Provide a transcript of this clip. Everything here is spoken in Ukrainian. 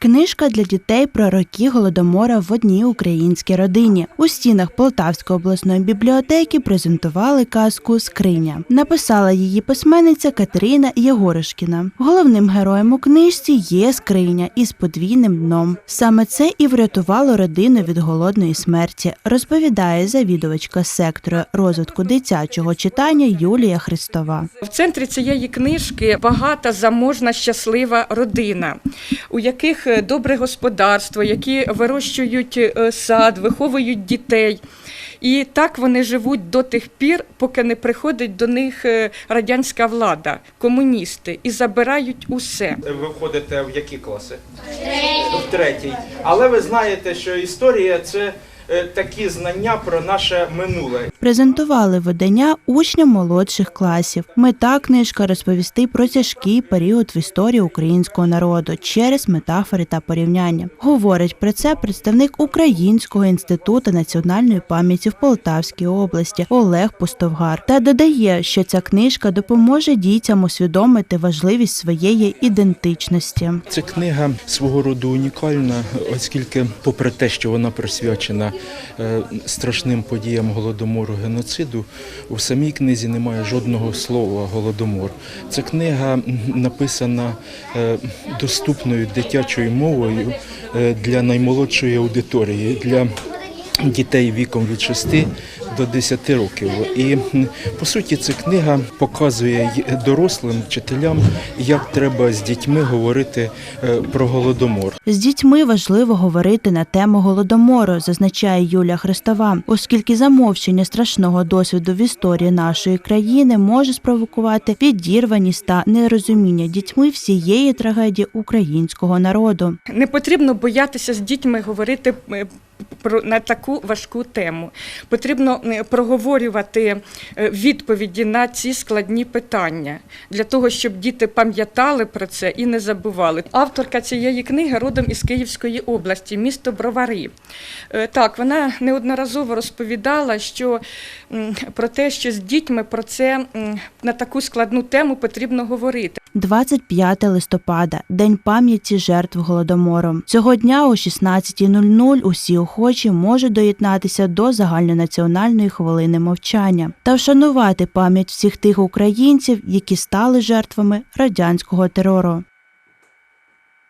Книжка для дітей про роки голодомора в одній українській родині. У стінах Полтавської обласної бібліотеки презентували казку Скриня. Написала її письменниця Катерина Єгоришкіна. Головним героєм у книжці є скриня із подвійним дном. Саме це і врятувало родину від голодної смерті, розповідає завідувачка сектору розвитку дитячого читання Юлія Христова. В центрі цієї книжки багата заможна щаслива родина, у яких е, добре господарство, які вирощують е, сад, виховують дітей. І так вони живуть до тих пір, поки не приходить до них е, радянська влада, комуністи, і забирають усе. Ви входите в які класи? В третій. Але ви знаєте, що історія це такі знання про наше минуле. Презентували видання учням молодших класів. Мета книжка розповісти про тяжкий період в історії українського народу через метафори та порівняння. Говорить про це представник Українського інституту національної пам'яті в Полтавській області Олег Пустовгар та додає, що ця книжка допоможе дітям усвідомити важливість своєї ідентичності. Ця книга свого роду унікальна, оскільки, попри те, що вона присвячена е, страшним подіям голодомору геноциду, у самій книзі немає жодного слова голодомор. Ця книга написана е, доступною дитячою мовою е, для наймолодшої аудиторії. для Дітей віком від 6 до 10 років. І по суті, ця книга показує дорослим вчителям, як треба з дітьми говорити е, про голодомор. З дітьми важливо говорити на тему голодомору, зазначає Юлія Христова, оскільки замовчення страшного досвіду в історії нашої країни може спровокувати відірваність та нерозуміння дітьми всієї трагедії українського народу. Не потрібно боятися з дітьми говорити е, на таку важку тему. Потрібно е, проговорювати е, відповіді на ці складні питання для того, щоб діти пам'ятали про це і не забували. Авторка цієї книги родом із Київської області, місто Бровари. Е, Так, вона неодноразово розповідала, що про те, що з дітьми про це на таку складну тему потрібно говорити. 25 листопада День пам'яті жертв голодомору. Цього дня о 16.00 усі охочі можуть доєднатися до загальнонаціональної хвилини мовчання та вшанувати пам'ять всіх тих українців, які стали жертвами радянського терору.